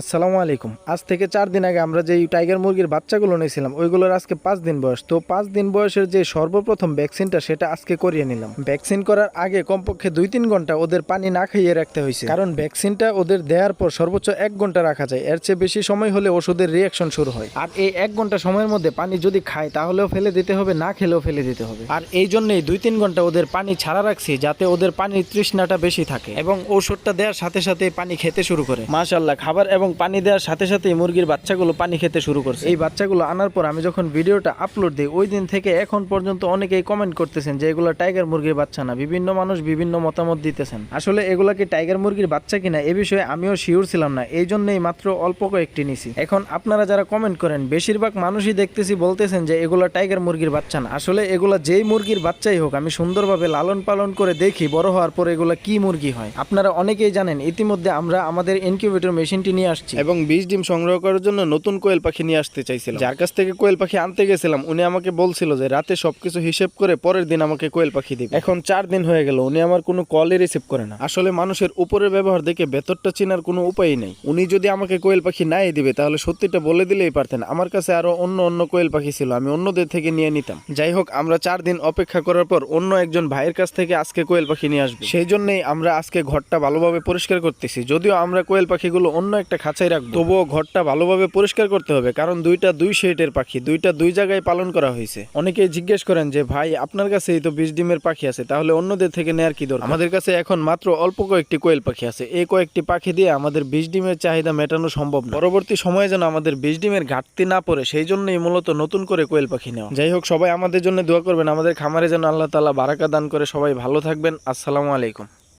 আসসালামু আলাইকুম। আজ থেকে চার দিন আগে আমরা যে টাইগার মুরগির বাচ্চাগুলো নিয়েছিলাম, ওইগুলোর আজকে পাঁচ দিন বয়স। তো পাঁচ দিন বয়সের যে সর্বপ্রথম ভ্যাকসিনটা, সেটা আজকে করিয়ে নিলাম। ভ্যাকসিন করার আগে কমপক্ষে দুই তিন ঘণ্টা ওদের পানি না খাইয়ে রাখতে হয়েছে। কারণ ভ্যাকসিনটা ওদের দেওয়ার পর সর্বোচ্চ এক ঘণ্টা রাখা যায়। এর চেয়ে বেশি সময় হলে ওষুধের রিয়াকশন শুরু হয়। আর এই এক ঘণ্টা সময়ের মধ্যে পানি যদি খায়, তাহলেও ফেলে দিতে হবে, না খেলেও ফেলে দিতে হবে। আর এই জন্যই দুই তিন ঘণ্টা ওদের পানি ছাড়া রাখছি, যাতে ওদের পানির তৃষ্ণাটা বেশি থাকে। এবং ওষুধটা দেওয়ার সাথে সাথে পানি খেতে শুরু করে। মাশাল্লাহ খাবার এবং পানি দেওয়ার সাথে সাথে মুরগির বাচ্চাগুলো পানি খেতে শুরু করছে। এই বাচ্চাগুলো আনার পর আমি যখন ভিডিওটা আপলোড দিই, ওই দিন থেকে এখন পর্যন্ত অনেকেই কমেন্ট করতেছেন যে, এগুলো টাইগার মুরগির বাচ্চা না। বিভিন্ন মানুষ বিভিন্ন মতামত দিতেছেন। আসলে এগুলা কি টাইগার মুরগির বাচ্চা কিনা, এ বিষয়ে আমিও শিওর ছিলাম না, এই জন্যই মাত্র অল্প কয়েকটি নিছি। এখন আপনারা যারা কমেন্ট করেন, বেশিরভাগ মানুষই দেখতেছি বলতেছেন যে, এগুলো টাইগার মুরগির বাচ্চা না। আসলে এগুলা যেই মুরগির বাচ্চাই হোক, আমি সুন্দরভাবে লালন পালন করে দেখি, বড় হওয়ার পর এগুলা কি মুরগি হয়। আপনারা অনেকেই জানেন, ইতিমধ্যে আমরা আমাদের ইনকিউবেটর মেশিনটি নিয়ে আসছি। এবং বীজ ডিম সংগ্রহ করার জন্য নতুন কোয়েল পাখি নিয়ে আসতে চাইছিলাম। যার কাছ থেকে কোয়েল পাখি আনতে গেছিলাম উনি আমাকে বলছিল যে রাতে সবকিছু হিসেব করে পরের দিন আমাকে কোয়েল পাখি দিবে। এখন চার দিন হয়ে গেল উনি আমার কোনো কলই রিসিভ করে না। আসলে মানুষের উপরের ব্যবহার দেখে ভেতরটা চেনার কোনো উপায়ই নেই। উনি যদি আমাকে কোয়েল পাখি নাই দিবে তাহলে সত্যিটা বলে দিলেই পারতেন। আমার কাছে আরও অন্য অন্য কোয়েল পাখি ছিল আমি অন্যদের থেকে নিয়ে নিতাম। যাই হোক আমরা চার দিন অপেক্ষা করার পর অন্য একজন ভাইয়ের কাছ থেকে আজকে কোয়েল পাখি নিয়ে আসবে। সেই জন্যই আমরা আজকে ঘরটা ভালোভাবে পরিষ্কার করতেছি। যদিও আমরা কোয়েল পাখিগুলো অন্য একটা খাঁচায় রাখব। তবুও ঘরটা ভালোভাবে পরিষ্কার করতে হবে, কারণ দুইটা দুই শেডের পাখি, দুইটা দুই জায়গায় পালন করা হয়েছে। অনেকেই জিজ্ঞেস করেন যে, ভাই, আপনার কাছেই তো বিশ ডিমের পাখি আছে, তাহলে অন্যদের থেকে নেয়ার কি দরকার? আমাদের কাছে এখন মাত্র অল্প কয়েকটি কোয়েল পাখি আছে। এই কয়েকটি পাখি দিয়ে আমাদের বিশ ডিমের চাহিদা মেটানো সম্ভব না। পরবর্তী সময়ে যেন আমাদের বিশ ডিমের ঘাটতি না পড়ে, সেই জন্যই মূলত নতুন করে কোয়েল পাখি নেওয়া। যাই হোক, সবাই আমাদের জন্য দোয়া করবেন। আমাদের খামারে যেন আল্লাহ তালা বারাকা দান করে সবাই ভালো থাকবেন। আসসালামু আলাইকুম।